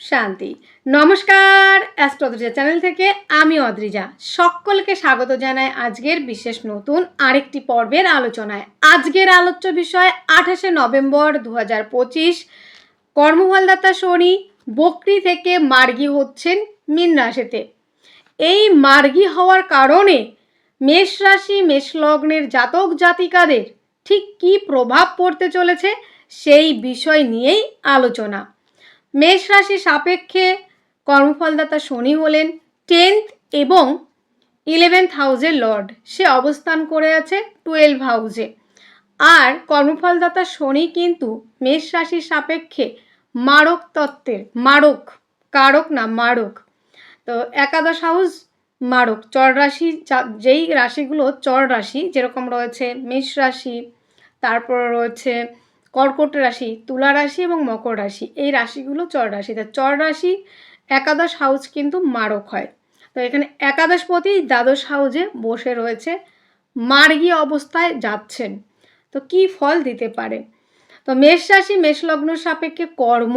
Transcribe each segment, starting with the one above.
শান্তি। নমস্কার অ্যাস্ট্রোদ্রিজা চ্যানেল থেকে আমি অদ্রিজা। সকলকে স্বাগত জানাই আজকের বিশেষ নতুন আরেকটি পর্বের আলোচনায়। আজকের আলোচ্য বিষয়, আঠাশে নভেম্বর দু হাজার পঁচিশ কর্মফলদাতা শনি, বকরি থেকে মার্গী হচ্ছেন মীন রাশিতে। এই মার্গি হওয়ার কারণে মেষ রাশি, মেষ লগ্নের জাতক জাতিকাদের ঠিক কী প্রভাব পড়তে চলেছে সেই বিষয় নিয়েই আলোচনা। মেষ রাশি সাপেক্ষে কর্মফলদাতা শনি হলেন টেন্থ এবং ইলেভেন্থ হাউসের লর্ড। সে অবস্থান করে আছে টুয়েলভ হাউসে। আর কর্মফলদাতা শনি কিন্তু মেষ রাশির সাপেক্ষে মারক তত্ত্বের, মারক, কারক না মারক। তো একাদশ হাউস মারক, চর রাশি যেই রাশিগুলো চর রাশি যেরকম রয়েছে মেষ রাশি, তারপর রয়েছে কর্কট রাশি, তুলা রাশি এবং মকর রাশি। এই রাশিগুলো চর রাশি। তা চর রাশি, একাদশ হাউস কিন্তু মারক হয়। তো এখানে একাদশপতি দ্বাদশ হাউজে বসে রয়েছে, মার্গী অবস্থায় যাচ্ছেন। তো কি ফল দিতে পারে? তো মেষ রাশি, মেষ লগ্ন সাপেক্ষে কর্ম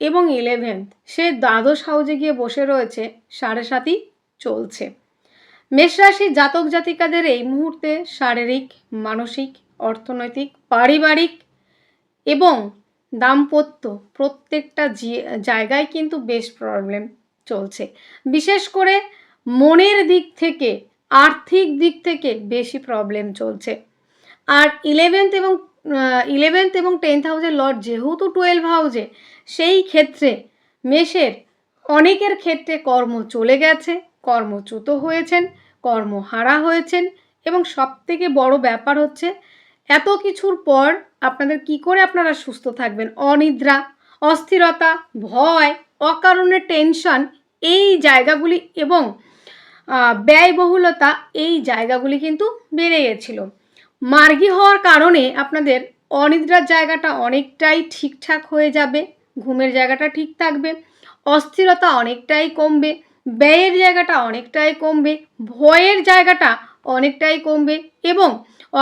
এবং ইলেভেন্থ সে দ্বাদশ হাউজে গিয়ে বসে রয়েছে, সাড়ে সাতই চলছে। মেষ রাশি, জাতক জাতিকাদের এই মুহূর্তে শারীরিক, মানসিক, অর্থনৈতিক, পারিবারিক এবং দাম্পত্য প্রত্যেকটা জায়গায় কিন্তু বেশ প্রবলেম চলছে। বিশেষ করে মনের দিক থেকে, আর্থিক দিক থেকে বেশি প্রবলেম চলছে। আর ইলেভেন্থ এবং ইলেভেন্থ এবং টেন্থ হাউসের লর্ড যেহেতু টুয়েলভ হাউসে সেই ক্ষেত্রে মেষের অনেকের ক্ষেত্রে কর্ম চলে গেছে, কর্মচ্যুত হয়েছেন কর্মহারা হয়েছেন এবং সবথেকে বড় ব্যাপার হচ্ছে এত কিছুর পর আপনাদের কি করে আপনারা সুস্থ থাকবেন? অনিদ্রা, অস্থিরতা, ভয়, অকারণে টেনশন এই জায়গাগুলি এবং ব্যয়বহুলতা এই জায়গাগুলি কিন্তু বেড়ে গেছিল। মার্গী হওয়ার কারণে আপনাদের অনিদ্রার জায়গাটা অনেকটাই ঠিকঠাক হয়ে যাবে, ঘুমের জায়গাটা ঠিক থাকবে, অস্থিরতা অনেকটাই কমবে, ব্যয়ের জায়গাটা অনেকটাই কমবে, ভয়ের জায়গাটা অনেকটাই কমবে এবং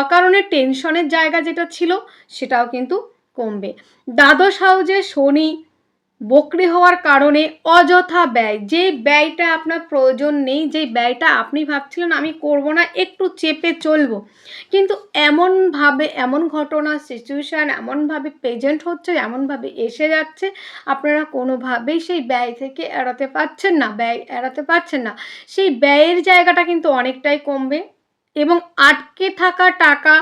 অকারণে টেনশনের জায়গা যেটা ছিল, সেটাও কিন্তু কমবে। দ্বাদশ হাউজে শনি বকরি হওয়ার কারণে অযথা ব্যয়, যে ব্যয়টা আপনার প্রয়োজন নেই, যে ব্যয়টা আপনি ভাবছিলেন আমি করব না, একটু চেপে চলবো। কিন্তু এমনভাবে এমন ঘটনা সিচুয়েশান এমনভাবে প্রেজেন্ট হচ্ছে, এমনভাবে এসে যাচ্ছে, আপনারা কোনোভাবেই সেই ব্যয় থেকে এড়াতে পারছেন না, ব্যয় এড়াতে পারছেন না। সেই ব্যয়ের জায়গাটা কিন্তু অনেকটাই কমবে। এবং আটকে থাকা টাকা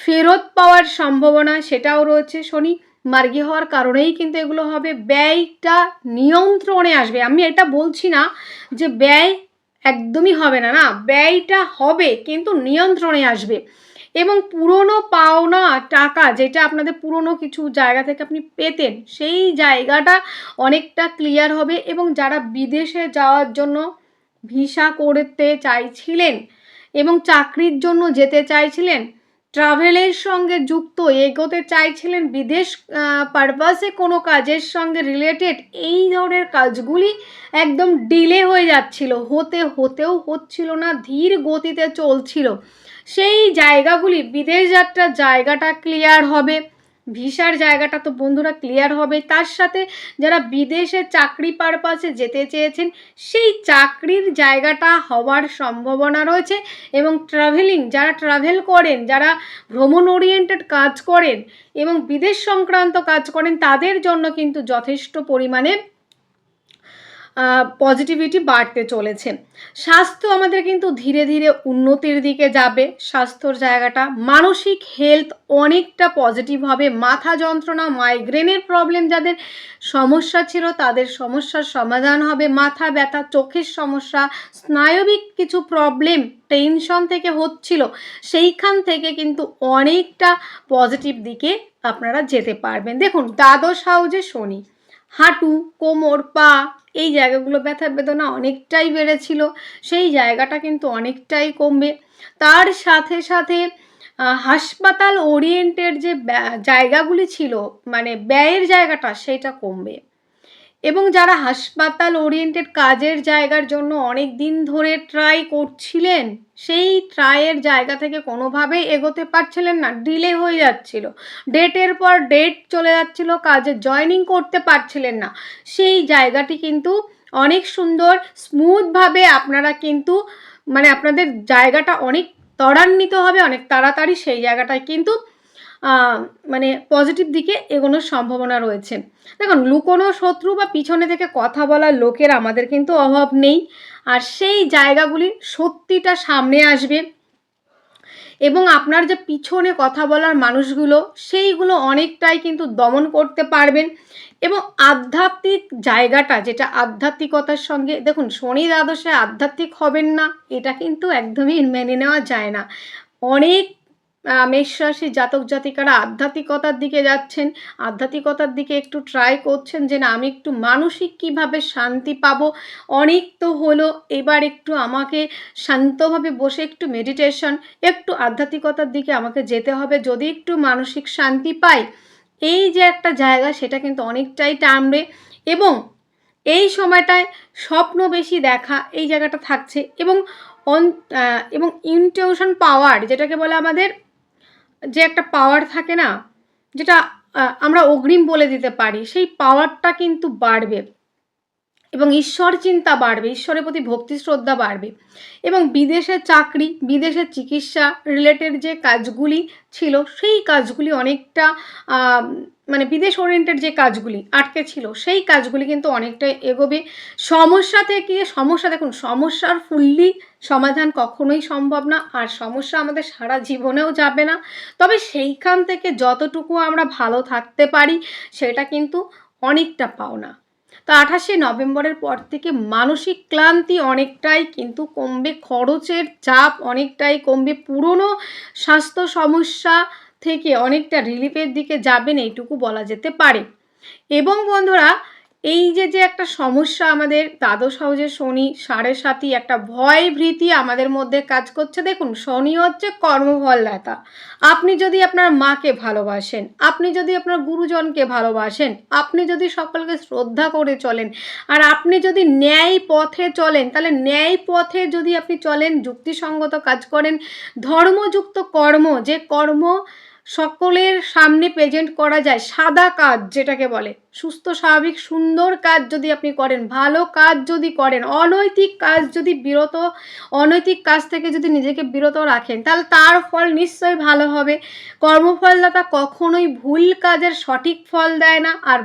ফেরত পাওয়ার সম্ভাবনা সেটাও রয়েছে, শনি। মার্গী হওয়ার কারণেই কিন্তু এগুলো হবে। ব্যয়টা নিয়ন্ত্রণে আসবে। আমি এটা বলছি না যে ব্যয় একদমই হবে না না। ব্যয়টা হবে কিন্তু নিয়ন্ত্রণে আসবে। এবং পুরনো পাওনা টাকা যেটা আপনাদের পুরনো কিছু জায়গা থেকে আপনি পেতেন, সেই জায়গাটা অনেকটা ক্লিয়ার হবে। এবং যারা বিদেশে যাওয়ার জন্য ভিসা করতে চাইছিলেন এবং চাকরির জন্য যেতে চাইছিলেন। ট্রাভেলের সঙ্গে যুক্ত, এগোতে চাইছিলেন। বিদেশ পারপাসে কোনো কাজের সঙ্গে রিলেটেড এই ধরনের কাজগুলি একদম ডিলে হয়ে যাচ্ছিল। হতে, হতেও হচ্ছিল না, ধীর গতিতে চলছিল। সেই জায়গাগুলি, বিদেশ যাত্রার জায়গাটা ক্লিয়ার হবে। ভিসার জায়গাটা তো বন্ধুরা ক্লিয়ার হবে। তার সাথে যারা বিদেশে চাকরি পারপাসে যেতে চেয়েছেন, সেই চাকরির জায়গাটা হওয়ার সম্ভাবনা রয়েছে এবং ট্রাভেলিং যারা ট্রাভেল করেন, যারা ভ্রমণ ওরিয়েন্টেড কাজ করেন এবং বিদেশ সংক্রান্ত কাজ করেন, তাদের জন্য কিন্তু যথেষ্ট পরিমাণে পজিটিভিটি বাড়তে চলেছে। স্বাস্থ্য আমাদের কিন্তু ধীরে ধীরে উন্নতির দিকে যাবে। স্বাস্থ্যর জায়গাটা, মানসিক হেলথ অনেকটা পজিটিভ হবে। মাথা যন্ত্রণা মাইগ্রেনের প্রবলেম যাদের সমস্যা ছিল, তাদের সমস্যার সমাধান হবে। মাথা ব্যথা, চোখের সমস্যা, স্নায়বিক কিছু প্রবলেম টেনশন থেকে হচ্ছিল, সেইখান থেকে কিন্তু অনেকটা পজিটিভ দিকে আপনারা যেতে পারবেন। দেখুন, দ্বাদশ হাউজে শনি। হাঁটু, কোমর, পা, এই জায়গাগুলো ব্যথা বেদনা অনেকটাই বেড়েছিল। সেই জায়গাটা কিন্তু অনেকটাই কমবে। তার সাথে সাথে হাসপাতাল ওরিয়েন্টের যে জায়গাগুলি ছিল মানে ব্যয়ের জায়গাটা সেইটা কমবে। এবং যারা হাসপাতাল ওরিয়েন্টেড কাজের জায়গার জন্য অনেক দিন ধরে ট্রাই করছিলেন, সেই ট্রায়ের জায়গা থেকে কোনোভাবেই এগোতে পারছিলেন না। ডিলে হয়ে যাচ্ছিল। ডেটের পর ডেট চলে যাচ্ছিল, কাজে জয়নিং করতে পারছিলেন না। সেই জায়গাটি কিন্তু অনেক সুন্দর স্মুথভাবে আপনারা কিন্তু মানে আপনাদের জায়গাটা অনেক ত্বরান্বিত হবে, অনেক তাড়াতাড়ি সেই জায়গাটায় কিন্তু মানে পজিটিভ দিকে এগোনোর সম্ভাবনা রয়েছে। দেখুন, লুকোনো শত্রু বা পিছনে থেকে কথা বলার লোকের আমাদের কিন্তু অভাব নেই। আর সেই জায়গাগুলি সত্যিটা সামনে আসবে। এবং আপনার যে পিছনে কথা বলার মানুষগুলো, সেইগুলো অনেকটাই কিন্তু দমন করতে পারবেন। এবং আধ্যাত্মিক জায়গাটা, যেটা আধ্যাত্মিকতার সঙ্গে, দেখুন, শনি দ্বাদশে আধ্যাত্মিক হবেন না, এটা কিন্তু একদমই মেনে নেওয়া যায় না। অনেক মেষ রাশির জাতক জাতিকারা আধ্যাত্মিকতার দিকে যাচ্ছেন। আধ্যাত্মিকতার দিকে একটু ট্রাই করছেন যে, না, আমি একটু মানসিক কীভাবে শান্তি পাবো? অনেক তো হলো। এবার একটু আমাকে শান্তভাবে বসে একটু মেডিটেশন একটু আধ্যাত্মিকতার দিকে আমাকে যেতে হবে। যদি একটু মানসিক শান্তি পাই, এই যে একটা জায়গা, সেটা কিন্তু অনেকটাই টানবে। এবং এই সময়টায় স্বপ্ন বেশি দেখা, এই জায়গাটা থাকছে। এবং অন এবং ইনটিউশন পাওয়ার যেটাকে বলে আমাদের যে একটা পাওয়ার থাকে না, যেটা আমরা অগ্রিম বলে দিতে পারি, সেই পাওয়ারটা কিন্তু বাড়বে। এবং ঈশ্বর চিন্তা বাড়বে, ঈশ্বরের প্রতি ভক্তি, শ্রদ্ধা বাড়বে। এবং বিদেশের চাকরি, বিদেশের চিকিৎসা রিলেটেড যে কাজগুলি ছিল, সেই কাজগুলি অনেকটা মানে বিদেশ ওরিয়েন্টেড যে কাজগুলি আটকে ছিল, সেই কাজগুলি কিন্তু অনেকটা এগোবে। সমস্যা থেকে, সমস্যা দেখুন, সমস্যার ফুললি সমাধান কখনোই সম্ভব না, আর সমস্যা আমাদের সারা জীবনেও যাবে না। তবে সেইখান থেকে যতটুকু আমরা ভালো থাকতে পারি, সেটা কিন্তু অনেকটা পাওনা। তো আঠাশে নভেম্বরের পর থেকে মানসিক ক্লান্তি অনেকটাই কিন্তু কমবে, খরচের চাপ অনেকটাই কমবে, পুরনো স্বাস্থ্য সমস্যা থেকে অনেকটা রিলিফের দিকে যাবেন এইটুকু বলা যেতে পারে। এবং বন্ধুরা এই যে যে একটা সমস্যা আমাদের দ্বাদশ হাউজে শনি সাড়ে সাতই একটা ভয় ভীতি আমাদের মধ্যে কাজ করছে, দেখুন শনি হচ্ছে কর্মফলদাতা। আপনি যদি আপনার মাকে ভালোবাসেন, আপনি যদি আপনার গুরুজনকে ভালোবাসেন, আপনি যদি সকলকে শ্রদ্ধা করে চলেন, আর আপনি যদি ন্যায় পথে চলেন, তাহলে ন্যায় পথে যদি আপনি চলেন, যুক্তিসঙ্গত কাজ করেন, ধর্মযুক্ত কর্ম, যে কর্ম সকলের সামনে প্রেজেন্ট করা যায়, সাদা কাজ যেটাকে বলে সুস্থ, স্বাভাবিক, সুন্দর কাজ যদি আপনি করেন, ভালো কাজ যদি করেন, অনৈতিক কাজ যদি বিরত, অনৈতিক কাজ থেকে যদি নিজেকে বিরত রাখেন, তাহলে তার ফল নিশ্চয়ই ভালো হবে। কর্মফলদাতা কখনোই ভুল কাজের সঠিক ফল দেয় না আর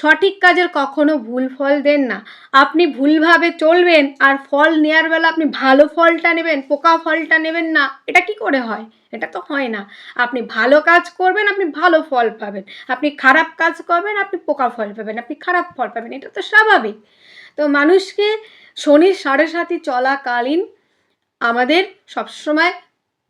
সঠিক কাজের কখনো ভুল ফল দেন না। আপনি ভুলভাবে চলবেন আর ফল নেওয়ার বেলা আপনি ভালো ফলটা নেবেন, পোকা ফলটা নেবেন না, এটা কি করে হয়? এটা তো হয় না। আপনি ভালো কাজ করবেন, আপনি ভালো ফল পাবেন। আপনি খারাপ কাজ করবেন, আপনি পোকা ফল পাবেন, আপনি খারাপ ফল পাবেন, এটা তো স্বাভাবিক। তো মানুষকে শনির সাড়ে সাথী চলাকালীন আমাদের সবসময়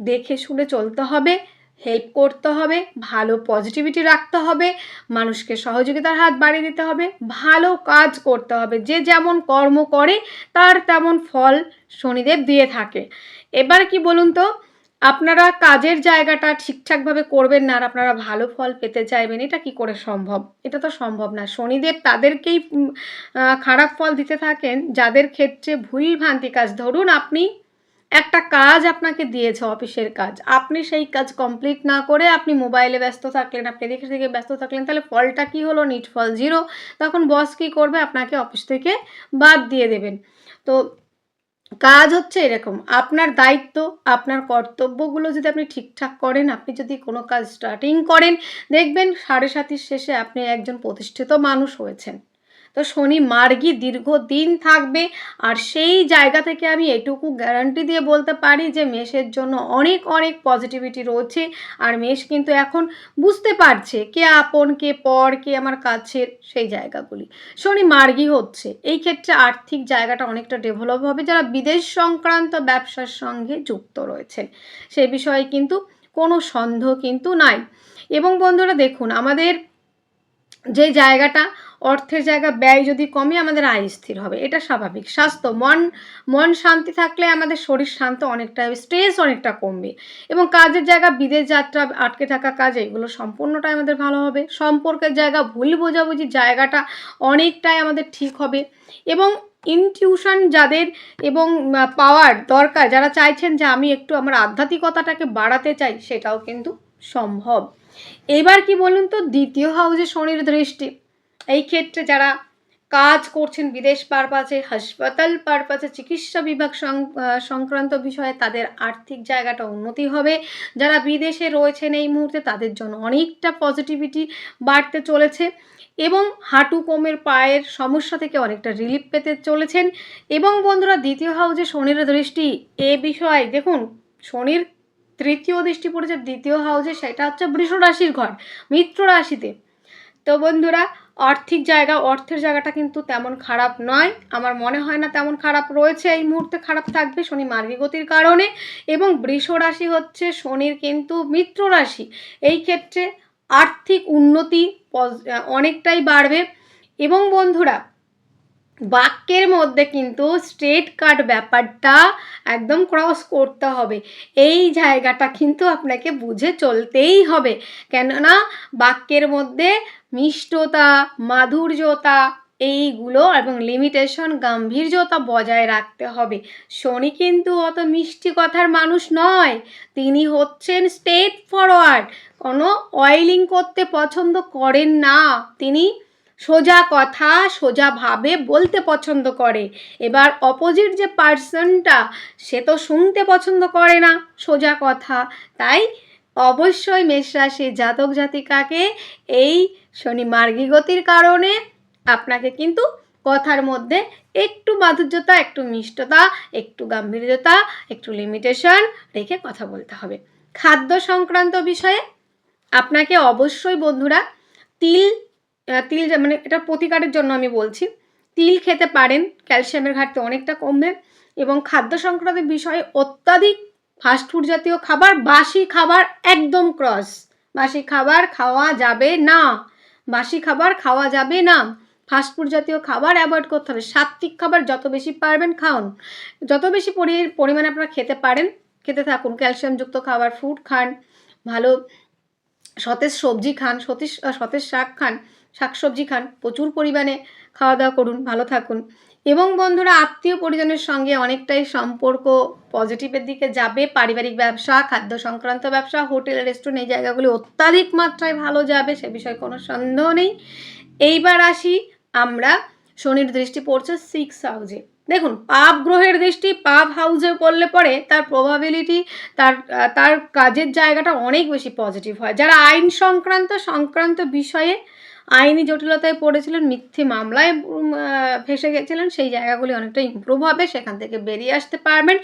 দেখে শুনে চলতে হবে হেল্প করতে হবে, ভালো পজিটিভিটি রাখতে হবে, মানুষকে সহযোগিতার হাত বাড়িয়ে দিতে হবে, ভালো কাজ করতে হবে, যে যেমন কর্ম করে তার তেমন ফল শনিদেব দিয়ে থাকে। এবার কি বলুন তো? আপনারা কাজের জায়গাটা ঠিকঠাকভাবে করবেন না আর আপনারা ভালো ফল পেতে চাইবেন, এটা কি করে সম্ভব? এটা তো সম্ভব না। শনিদেব তাদেরকেই খারাপ ফল দিতে থাকেন, যাদের ক্ষেত্রে ভুল ভ্রান্তি কাজ। ধরুন আপনি একটা কাজ আপনাকে দিয়েছে, অফিসের কাজ। আপনি সেই কাজ কমপ্লিট না করে আপনি মোবাইলে ব্যস্ত থাকলেন, আপনি এদিকে থেকে ব্যস্ত থাকলেন, তাহলে ফলটা কি হলো? নিট ফল জিরো তখন বস কী করবে? আপনাকে অফিস থেকে বাদ দিয়ে দেবেন। তো কাজ হচ্ছে এরকম। আপনার দায়িত্ব, আপনার কর্তব্যগুলো যদি আপনি ঠিকঠাক করেন, আপনি যদি কোনো কাজ স্টার্টিং করেন, দেখবেন সাড়ে সাতির শেষে আপনি একজন প্রতিষ্ঠিত মানুষ হয়েছেন। তো শনি মার্গী দীর্ঘদিন থাকবে আর সেই জায়গা থেকে আমি এটুকু গ্যারান্টি দিয়ে বলতে পারি যে মেষের জন্য অনেক অনেক পজিটিভিটি রয়েছে আর মেষ কিন্তু এখন বুঝতে পারছে কে আপন, কে পর, কে আমার কাছের সেই জায়গাগুলি। শনি মার্গি হচ্ছে। এই ক্ষেত্রে আর্থিক জায়গাটা অনেকটা ডেভেলপ হবে। যারা বিদেশ সংক্রান্ত ব্যবসার সঙ্গে যুক্ত রয়েছেন, সে বিষয়ে কিন্তু কোনো সন্দেহ কিন্তু নাই। এবং বন্ধুরা দেখুন, আমাদের যে জায়গাটা অর্থের জায়গা ব্যয় যদি কমে, আমাদের আয় স্থির হবে। এটা স্বাভাবিক। স্বাস্থ্য, মন মন শান্তি থাকলে আমাদের শরীর শান্ত অনেকটা স্ট্রেস অনেকটা কমবে। এবং কাজের জায়গা, বিদেশ যাত্রা, আটকে থাকা কাজ, এগুলো সম্পূর্ণটাই আমাদের ভালো হবে। সম্পর্কের জায়গা, ভুল বোঝাবুঝি জায়গাটা অনেকটাই আমাদের ঠিক হবে। এবং ইনটিউশন যাদের এবং পাওয়ার দরকার, যারা চাইছেন যে আমি একটু আমার আধ্যাত্মিকতাটাকে বাড়াতে চাই, সেটাও কিন্তু সম্ভব। এবার কি বলুন তো, দ্বিতীয় হাউসে শনির দৃষ্টি। এই ক্ষেত্রে যারা কাজ করছেন বিদেশ পারপাসে, হাসপাতাল পারপাসে, চিকিৎসা বিভাগ সংক্রান্ত বিষয়ে তাদের আর্থিক জায়গাটা উন্নতি হবে। যারা বিদেশে রয়েছেন এই মুহূর্তে তাদের জন্য অনেকটা পজিটিভিটি বাড়তে চলেছে এবং হাঁটু কোমের পায়ের সমস্যা থেকে অনেকটা রিলিফ পেতে চলেছেন। এবং বন্ধুরা, দ্বিতীয় হাউসে শনির দৃষ্টি এ বিষয়ে দেখুন, শনির তৃতীয় দৃষ্টি পড়েছে, দ্বিতীয় হাউসে সেটা হচ্ছে বৃষ রাশির ঘর, মিত্র রাশিতে। তো বন্ধুরা আর্থিক জায়গা, অর্থের জায়গাটা কিন্তু তেমন খারাপ নয়। আমার মনে হয় না তেমন খারাপ রয়েছে। এই মুহূর্তে খারাপ থাকবে শনি মার্গী গতির কারণে এবং বৃষ রাশি হচ্ছে শনির কিন্তু মিত্র রাশি। এই ক্ষেত্রে আর্থিক উন্নতি অনেকটাই বাড়বে। এবং বন্ধুরা, বাক্যের মধ্যে কিন্তু স্ট্রেট কাট ব্যাপারটা একদম ক্রস করতে হবে। এই জায়গাটা কিন্তু আপনাকে বুঝে চলতেই হবে। কেননা, বাক্যের মধ্যে মিষ্টতা, মাধুর্যতা, এইগুলো এবং লিমিটেশন গাম্ভীর্যতা বজায় রাখতে হবে। শনি কিন্তু অত মিষ্টি কথার মানুষ নয়। তিনি হচ্ছেন স্টেট ফরওয়ার্ড কোনো অয়েলিং করতে পছন্দ করেন না। তিনি সোজা কথা সোজাভাবে বলতে পছন্দ করে। এবার অপোজিট যে পার্সনটা সে তো শুনতে পছন্দ করে না, সোজা কথা। তাই অবশ্যই মেষ রাশি জাতক জাতিকাকে এই শনি মার্গী গতির কারণে আপনাকে কিন্তু কথার মধ্যে একটু মাধুর্যতা, একটু মিষ্টতা, একটু গাম্ভীর্যতা, একটু লিমিটেশন রেখে কথা বলতে হবে। খাদ্য সংক্রান্ত বিষয়ে আপনাকে অবশ্যই বন্ধুরা তিল তিল মানে এটা প্রতিকারের জন্য আমি বলছি, তিল খেতে পারেন, ক্যালসিয়ামের ঘাটতি অনেকটা কমবে এবং খাদ্য সংক্রান্ত বিষয়ে অত্যাধিক ফাস্টফুড জাতীয় খাবার, বাসি খাবার একদম ক্রস বাসি খাবার খাওয়া যাবে না। বাসি খাবার খাওয়া যাবে না। ফাস্টফুড জাতীয় খাবার অ্যাভয়েড করতে হবে। সাত্বিক খাবার যত বেশি পারবেন খাওয়ান। যত বেশি পরিমাণে আপনারা খেতে পারেন, খেতে থাকুন। ক্যালসিয়ামযুক্ত খাবার ফুড খান, ভালো সতেজ সবজি খান, সতেজ সতেজ শাক খান, শাকসবজি খান, প্রচুর পরিমাণে খাওয়া দাওয়া করুন, ভালো থাকুন। এবং বন্ধুরা আত্মীয় পরিজনের সঙ্গে অনেকটাই সম্পর্ক পজিটিভের দিকে যাবে। পারিবারিক ব্যবসা, খাদ্য সংক্রান্ত ব্যবসা, হোটেল রেস্টুরেন্ট এই জায়গাগুলি অত্যাধিক মাত্রায় ভালো যাবে, সে বিষয়ে কোনো সন্দেহ নেই। এইবার আসি আমরা শনির দৃষ্টি পড়ছে সিক্স হাউজে দেখুন, পাপ গ্রহের দৃষ্টি, পাপ হাউজে পড়লে পরে তার প্রবাবিলিটি তার তার কাজের জায়গাটা অনেক বেশি পজিটিভ হয়। যারা আইন সংক্রান্ত সংক্রান্ত বিষয়ে আইনি জটিলতায় পড়েছিলেন, মিথ্যে মামলায় ফেসে গেছিলেন, সেই জায়গাগুলি অনেকটা ইমপ্রুভ হবে, সেখান থেকে বেরিয়ে আসতে পারবেন।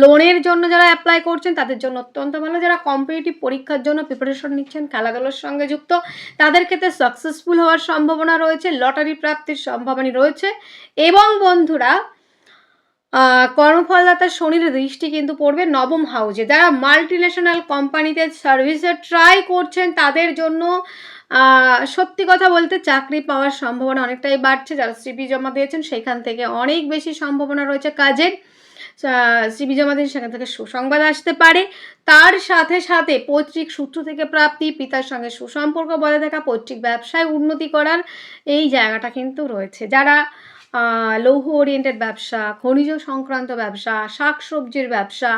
লোনের জন্য যারা অ্যাপ্লাই করছেন, তাদের জন্য অত্যন্ত ভালো। যারা কম্পিটিটিভ পরীক্ষার জন্য প্রিপারেশন নিচ্ছেন, খেলাধুলোর সঙ্গে যুক্ত, তাদের ক্ষেত্রে সাকসেসফুল হওয়ার সম্ভাবনা রয়েছে লটারি প্রাপ্তির সম্ভাবনা রয়েছে। এবং বন্ধুরা কর্মফলদাতা শনির দৃষ্টি কিন্তু পড়বে নবম হাউজে যারা মাল্টিনেশনাল কোম্পানিতে সার্ভিসে ট্রাই করছেন, তাদের জন্য সত্যি কথা বলতে চাকরি পাওয়ার সম্ভাবনা অনেকটাই বাড়ছে। যারা সিবি জমা দিয়েছেন সেখান থেকে অনেক বেশি সম্ভাবনা রয়েছে কাজের। সিবি জমা দিন সেখান থেকে সুসংবাদ আসতে পারে। তার সাথে সাথে পৈতৃক সূত্র থেকে প্রাপ্তি, পিতার সঙ্গে সুসম্পর্ক বজায় থাকা, পৈতৃক ব্যবসায় উন্নতি করার এই জায়গাটা কিন্তু রয়েছে। যারা লৌহ ওরিয়েন্টেড ব্যবসা, খনিজ সংক্রান্ত ব্যবসা শাক সবজির ব্যবসা,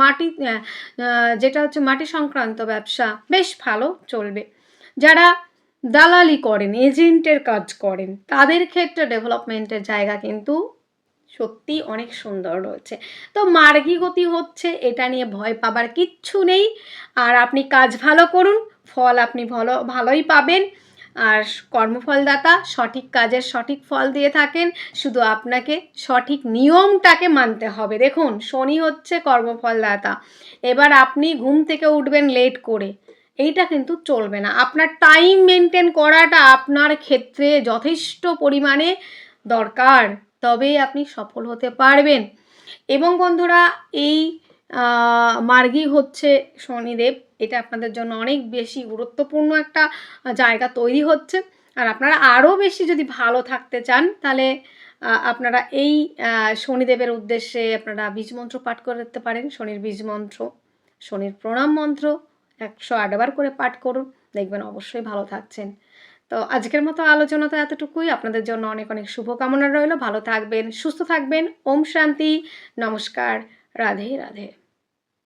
মাটি যেটা হচ্ছে মাটি সংক্রান্ত ব্যবসা, বেশ ভালো চলবে। যারা দালালি করেন, এজেন্টের কাজ করেন, তাদের ক্ষেত্রে ডেভেলপমেন্টের জায়গা কিন্তু সত্যি অনেক সুন্দর রয়েছে। তো মার্গী গতি হচ্ছে, এটা নিয়ে ভয় পাবার কিচ্ছু নেই। আর আপনি কাজ ভালো করুন, ফল আপনি ভালো, ভালোই পাবেন। আর কর্মফলদাতা সঠিক কাজের সঠিক ফল দিয়ে থাকেন, শুধু আপনাকে সঠিক নিয়মটাকে মানতে হবে। দেখুন, শনি হচ্ছে কর্মফলদাতা। এবার আপনি ঘুম থেকে উঠবেন লেট করে। এইটা কিন্তু চলবে না। আপনার টাইম মেনটেন করাটা আপনার ক্ষেত্রে যথেষ্ট পরিমাণে দরকার তবেই আপনি সফল হতে পারবেন। এবং বন্ধুরা, এই মার্গী হচ্ছে শনিদেব। এটা আপনাদের জন্য অনেক বেশি গুরুত্বপূর্ণ একটা জায়গা তৈরি হচ্ছে। আর আপনারা আরও বেশি যদি ভালো থাকতে চান, তাহলে আপনারা এই শনিদেবের উদ্দেশ্যে আপনারা বীজ মন্ত্র পাঠ করতে পারেন। শনির বীজ মন্ত্র, শনির প্রণাম মন্ত্র একশো আটবার করে পাঠ করুন, দেখবেন অবশ্যই ভালো থাকছেন। তো আজকের মতো আলোচনা তো এতটুকুই। আপনাদের জন্য অনেক অনেক শুভকামনা রইল। ভালো থাকবেন, সুস্থ থাকবেন। ওম শান্তি। নমস্কার। রাধে রাধে।